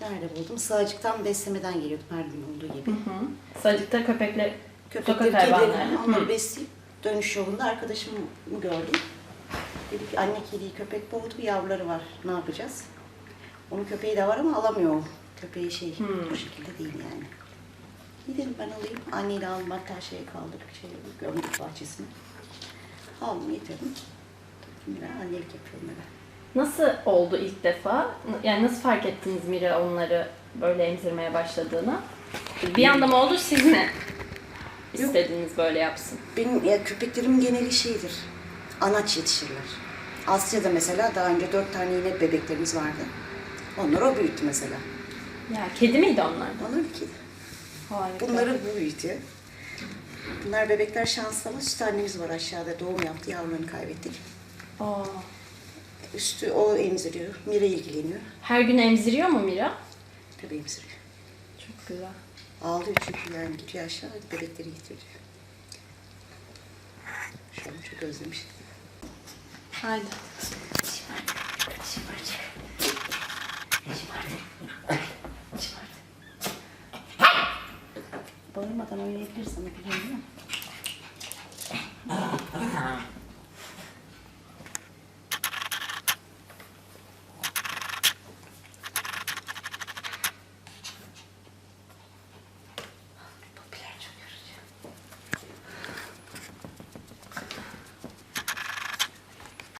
Nerede buldum? Sığacıktan beslemeden geliyordum her gün olduğu gibi. Sacıkta köpekler, Köpekleri, sokak hayvanları. onları besleyip dönüş yolunda arkadaşımı gördüm. Dedi ki anne kediyi köpek boğdu, yavruları var. Ne yapacağız? Onun köpeği de var ama alamıyor. Köpeği şey, bu şekilde değil yani. Gidelim ben alayım. Anneyle aldım hatta şeye kaldık, şey, gömdük bahçesine. Aldım getirdim. Mira annelik yapıyorum eve. Nasıl oldu ilk defa? Yani nasıl fark ettiniz Mira onları böyle emzirmeye başladığını? Bir anda mı oldu siz mi istediniz böyle yapsın? Benim ya köpeklerimin geneli şeydir. Anaç yetişirler. Asya'da mesela daha önce dört tane yine bebeklerimiz vardı. Onları o büyüttü mesela. Ya kedi miydi onlar? Onlar iki. Harika. Bunları bu büyütüyor. Bunlar bebekler şanslı ama süt annemiz var aşağıda. Doğum yaptı, yavrularını kaybettik. Aa. Üstü o emziriyor, Mira ilgileniyor. Her gün emziriyor mu Mira? Tabii emziriyor. Çok güzel. Ağlıyor çünkü yani gidiyor aşağı, bebekleri getiriyor. Şu an çok özlemiş. Haydi. Bağırmadan oynayabilirsin biliyorum değil mi?